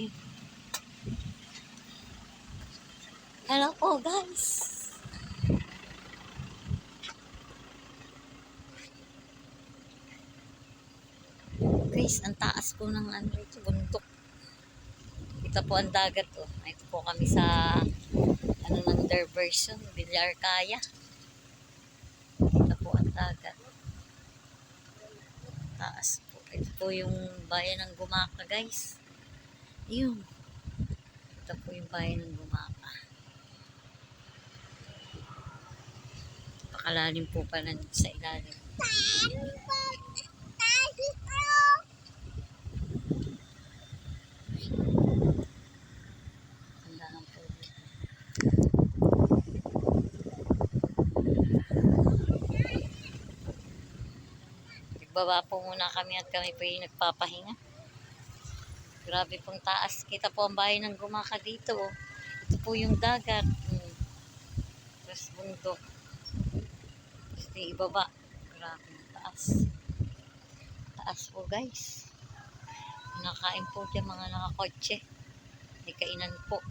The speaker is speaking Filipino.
tayo. Hello po guys. Guys, ang taas po ng ano ito, bundok. Ito po ang dagat oh. Ito po kami sa ano ng diversion, Villar Kaya. Ito po ang dagat. Taas po. Ito po yung bayan ng Gumaka guys. Yun. Ito po yung bayan ng Gumaka. Pakalalim po pala sa ilalim. Nagbaba po muna kami at kami po yung nagpapahinga. Grabe pong taas. Kita po ang bahay ng gumaka dito. oh. Ito po yung dagat. Hmm. Tapos bundok. Tapos ibaba. Grabe taas. Taas po guys. Nakain po dyan mga nakakotse. May kainan po.